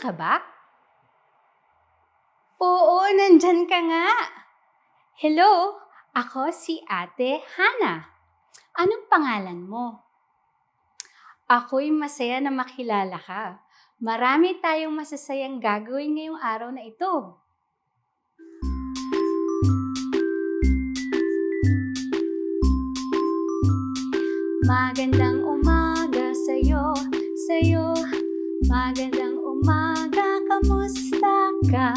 Kamusta ka? Ba? Oo, nandyan ka nga. Hello, ako si Ate Hana. Anong pangalan mo? Ako'y masaya na makilala ka. Marami tayong masasayang gagawin ngayong araw na ito. Magandang umaga sa'yo, sa'yo. Magandang kamusta ka?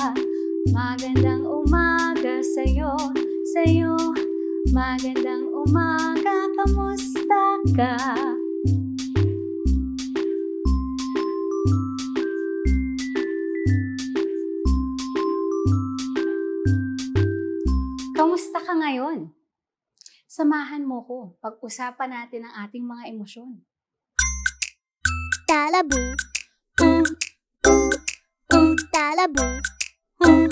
Magandang umaga sa'yo, sa'yo. Magandang umaga, kamusta ka? Kamusta ka ngayon? Samahan mo ko. Pag-usapan natin ang ating mga emosyon. Talabu. Uh.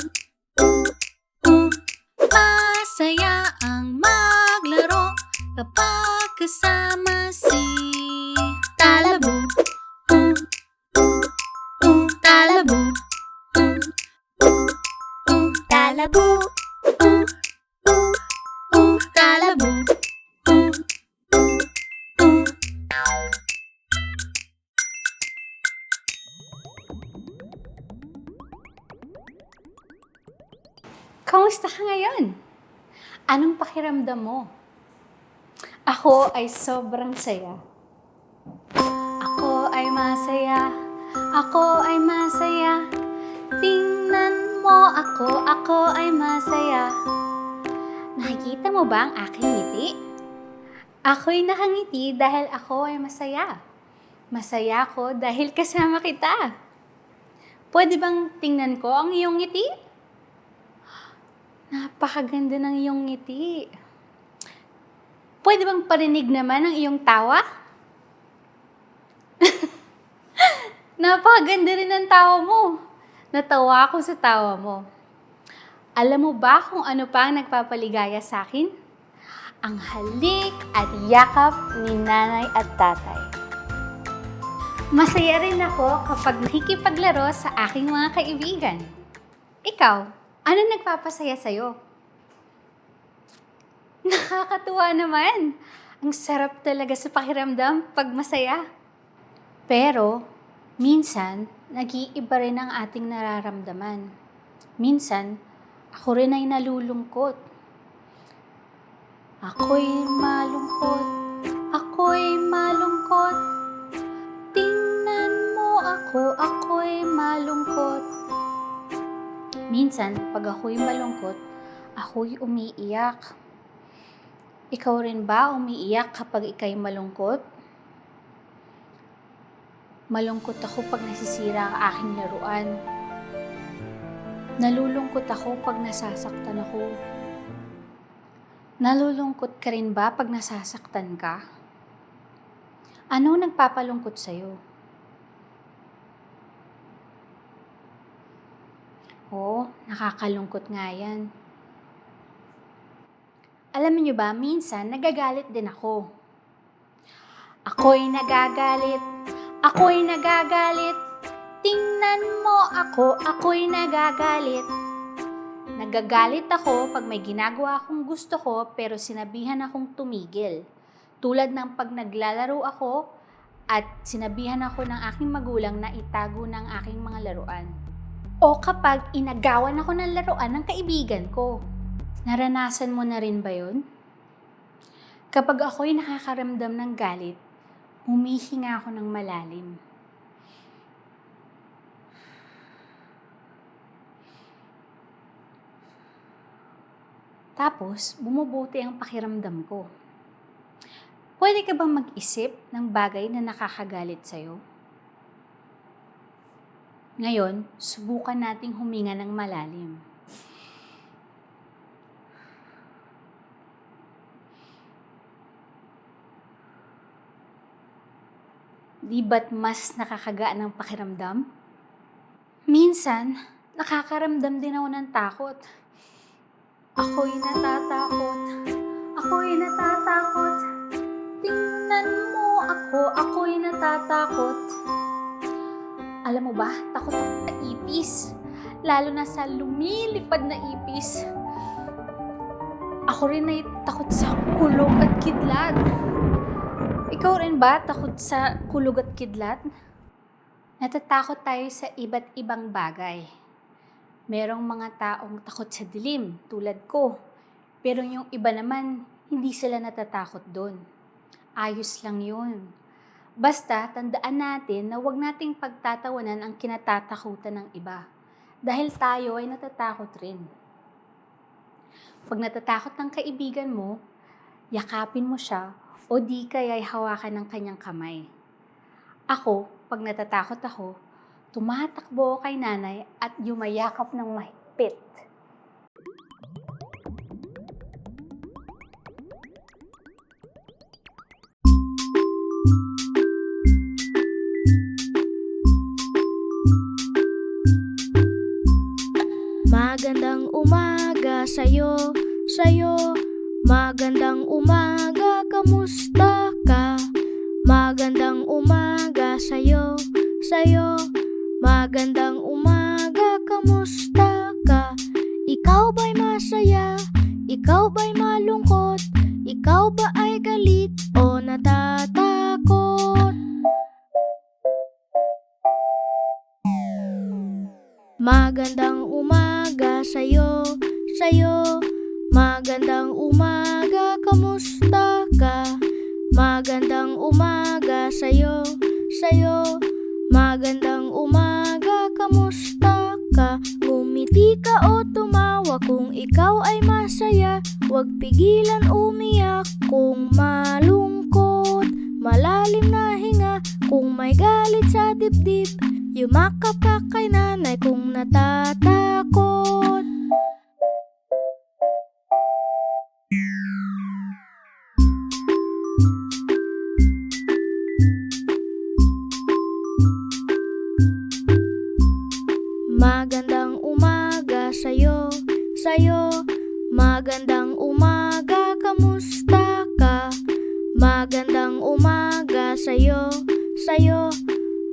Masaya ang maglaro kapag kasama si Kamusta ka ngayon? Anong pakiramdam mo? Ako ay sobrang saya. Ako ay masaya. Ako ay masaya. Tingnan mo ako, ako ay masaya. Nakikita mo ba ang aking ngiti? Ako'y nakangiti dahil ako ay masaya. Masaya ako dahil kasama kita. Pwede bang tingnan ko ang iyong ngiti? Napakaganda ng iyong ngiti. Pwede bang parinig naman ang iyong tawa? Napakaganda rin ng tawa mo. Natawa ako sa tawa mo. Alam mo ba kung ano pa ang nagpapaligaya sa akin? Ang halik at yakap ni nanay at tatay. Masaya rin ako kapag nakikipaglaro sa aking mga kaibigan. Ikaw, ano nagpapasaya sa'yo? Nakakatuwa naman. Ang sarap talaga sa pakiramdam pag masaya. Pero, minsan, nag-iiba rin ang ating nararamdaman. Minsan, ako rin ay nalulungkot. Ako'y malungkot, ako'y malungkot. Tingnan mo ako, ako'y malungkot. Minsan, pag ako'y malungkot, ako'y umiiyak. Ikaw rin ba umiiyak kapag ikay malungkot? Malungkot ako pag nasisira ang aking laruan. Nalulungkot ako pag nasasaktan ako. Nalulungkot ka rin ba pag nasasaktan ka? Ano nagpapalungkot sa'yo? Oo, nakakalungkot nga yan. Alam niyo ba, minsan nagagalit din ako. Ako'y nagagalit, ako'y nagagalit. Tingnan mo ako, ako'y nagagalit. Nagagalit ako pag may ginagawa akong gusto ko pero sinabihan akong tumigil. Tulad ng pag naglalaro ako at sinabihan ako ng aking magulang na itago ng aking mga laruan. O kapag inagawan ako ng laruan ng kaibigan ko. Naranasan mo na rin ba yun? Kapag ako'y nakakaramdam ng galit, humihinga ako ng malalim. Tapos, bumubuti ang pakiramdam ko. Pwede ka bang mag-isip ng bagay na nakakagalit sa'yo? Ngayon, subukan nating huminga ng malalim. Di ba't mas nakakagaan ang pakiramdam? Minsan, nakakaramdam din ako ng takot. Ako'y natatakot. Ako'y natatakot. Tingnan mo ako, ako'y natatakot. Alam mo ba, takot ako sa ipis. Lalo na sa lumilipad na ipis. Ako rin ay takot sa kulog at kidlat. Ikaw rin ba takot sa kulog at kidlat? Natatakot tayo sa iba't ibang bagay. Merong mga taong takot sa dilim, tulad ko. Pero yung iba naman, hindi sila natatakot doon. Ayos lang yun. Basta, tandaan natin na huwag nating pagtatawanan ang kinatatakutan ng iba. Dahil tayo ay natatakot rin. Pag natatakot ng kaibigan mo, yakapin mo siya o di kaya ay hawakan ng kanyang kamay. Ako, pag natatakot ako, tumatakbo kay nanay at yumayakap ng mahigpit. Kamusta ka? Magandang umaga sa'yo, sa'yo Magandang umaga, kamusta ka? Ikaw ba'y masaya? Ikaw ba'y malungkot? Ikaw ba ay galit o natatakot? Magandang umaga sa'yo, sa'yo Magandang umaga, kamusta ka? Magandang umaga sa'yo, sa'yo. Magandang umaga, kamusta ka? Ngumiti ka o tumawa kung ikaw ay masaya. Huwag pigilan umiyak kung malungkot. Malalim na hinga kung may galit sa dibdib. Yumakap ka kay nanay kung natatakot sa'yo, sa'yo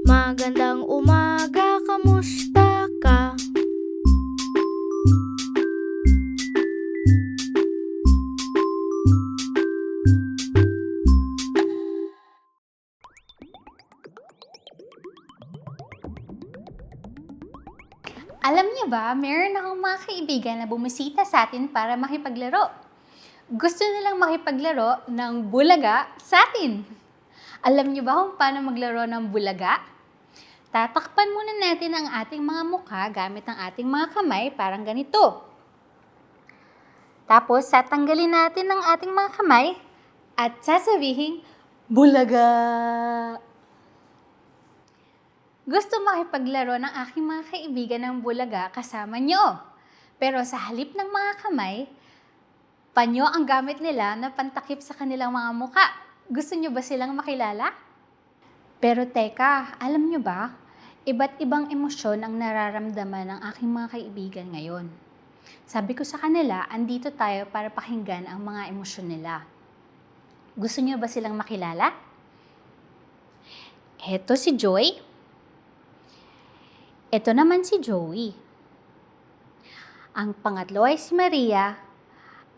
Magandang umaga, kamusta ka? Alam niyo ba, meron akong mga kaibigan na bumisita sa atin para makipaglaro. Gusto nilang makipaglaro ng bulaga sa atin. Alam niyo ba kung paano maglaro ng bulaga? Tatakpan muna natin ang ating mga mukha gamit ang ating mga kamay parang ganito. Tapos, tatanggalin natin ang ating mga kamay at sasabihin, Bulaga! Gusto makipaglaro ng aking mga kaibigan ng bulaga kasama nyo. Pero sa halip ng mga kamay, panyo ang gamit nila na pantakip sa kanilang mga muka. Gusto nyo ba silang makilala? Pero teka, alam nyo ba, iba't ibang emosyon ang nararamdaman ng aking mga kaibigan ngayon. Sabi ko sa kanila, andito tayo para pakinggan ang mga emosyon nila. Gusto nyo ba silang makilala? Heto si Joy. Ito naman si Joey. Ang pangatlo ay si Maria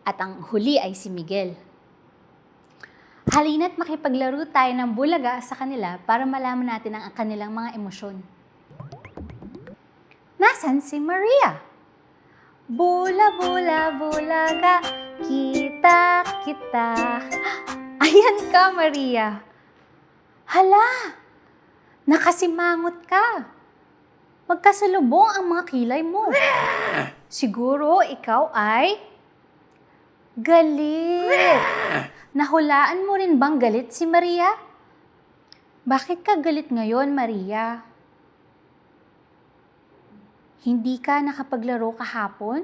at ang huli ay si Miguel. Halina't makipaglaro tayo ng bulaga sa kanila para malaman natin ang kanilang mga emosyon. Nasaan si Maria? Bula, bula, bulaga, kita, kita. Ayan ka, Maria. Hala, nakasimangot ka. Magkasalubong ang mga kilay mo. Siguro ikaw ay galit. Nahulaan mo rin bang galit si Maria? Bakit ka galit ngayon, Maria? Hindi ka nakapaglaro kahapon?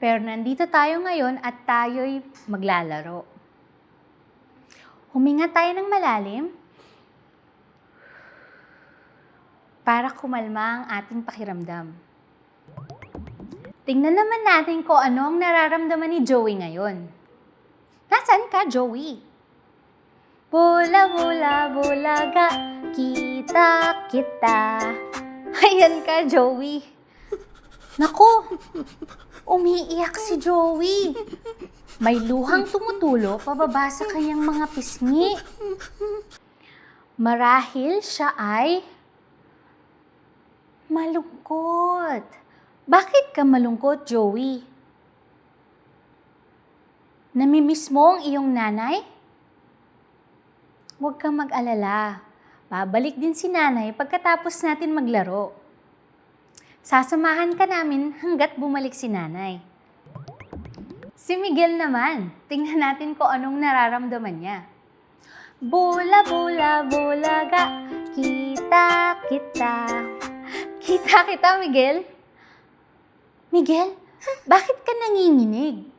Pero nandito tayo ngayon at tayo'y maglalaro. Huminga tayo ng malalim para kumalma ang ating pakiramdam. Tingnan naman natin kung ano ang nararamdaman ni Joey ngayon. Nasaan ka, Joey? Bula, bula, bulaga, kita kita. Ayan ka, Joey. Nako, umiiyak si Joey. May luhang tumutulo pababa sa kanyang mga pisngi. Marahil siya ay malungkot. Bakit ka malungkot, Joey? Namimiss mo ang iyong nanay? Huwag kang mag-alala. Babalik din si nanay pagkatapos natin maglaro. Sasamahan ka namin hanggat bumalik si nanay. Si Miguel naman, tingnan natin kung anong nararamdaman niya. Bula, bula, bulaga, kita, kita. Kita kita, Miguel. Miguel, bakit ka nanginginig?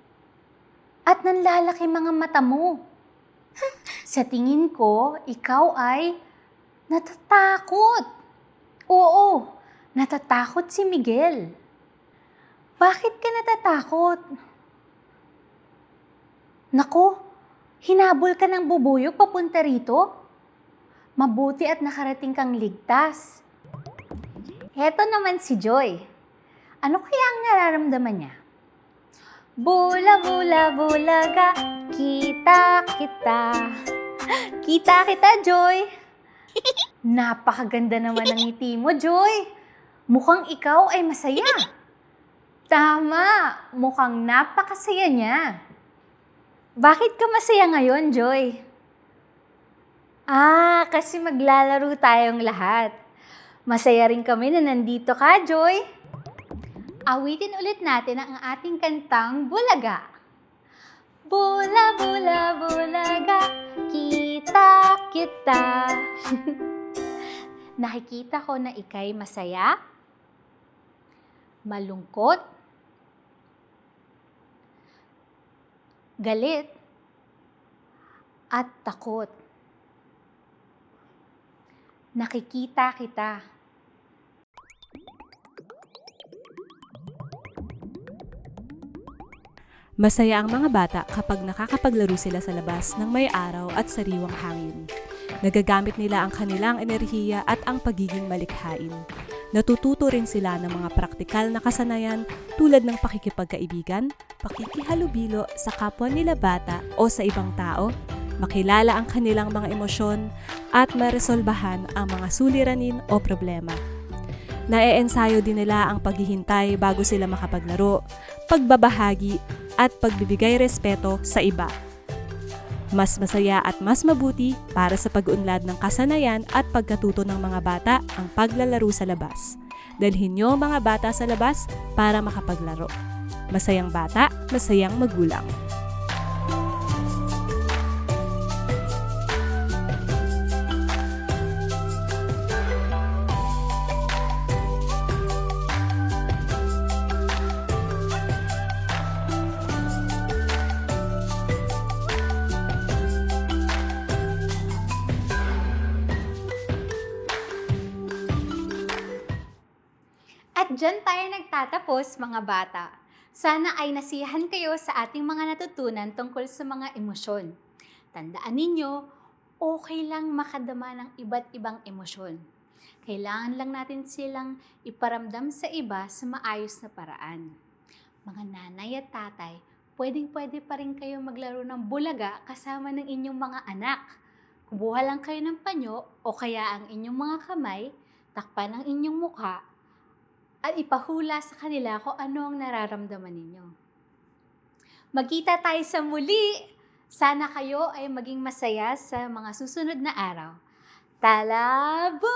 At nanlalaki mga mata mo. Sa tingin ko, ikaw ay natatakot. Oo, natatakot si Miguel. Bakit ka natatakot? Nako, hinabol ka ng bubuyog papunta rito? Mabuti at nakarating kang ligtas. Heto naman si Joy. Ano kaya ang nararamdaman niya? Bula, bula, bulaga, kita, kita. Kita kita, Joy. Napakaganda naman ng ngiti mo, Joy. Mukhang ikaw ay masaya. Tama, mukhang napakasaya niya. Bakit ka masaya ngayon, Joy? Ah, kasi maglalaro tayong lahat. Masaya rin kami na nandito ka, Joy. Awitin ulit natin ang ating kantang Bulaga. Bula, bula, bulaga, kita, kita. Nakikita ko na ikay masaya, malungkot, galit, at takot. Nakikita kita. Masaya ang mga bata kapag nakakapaglaro sila sa labas ng may araw at sariwang hangin. Nagagamit nila ang kanilang enerhiya at ang pagiging malikhain. Natututo rin sila ng mga praktikal na kasanayan tulad ng pakikipagkaibigan, pakikihalubilo sa kapwa nila bata o sa ibang tao, makilala ang kanilang mga emosyon at maresolbahan ang mga suliranin o problema. Naeensayo din nila ang paghihintay bago sila makapaglaro, pagbabahagi at pagbibigay respeto sa iba. Mas masaya at mas mabuti para sa pag-unlad ng kasanayan at pagkatuto ng mga bata ang paglalaro sa labas. Dalhin niyo ang mga bata sa labas para makapaglaro. Masayang bata, masayang magulang. Dyan tayo nagtatapos mga bata. Sana ay nasiyahan kayo sa ating mga natutunan tungkol sa mga emosyon. Tandaan ninyo, okay lang makadama ng iba't ibang emosyon. Kailangan lang natin silang iparamdam sa iba sa maayos na paraan. Mga nanay at tatay, pwedeng-pwede pa rin kayo maglaro ng bulaga kasama ng inyong mga anak. Kumuha lang kayo ng panyo o kaya ang inyong mga kamay, takpan ang inyong mukha, at ipahula sa kanila kung ano ang nararamdaman ninyo. Magkita tayo sa muli! Sana kayo ay maging masaya sa mga susunod na araw. Talabo!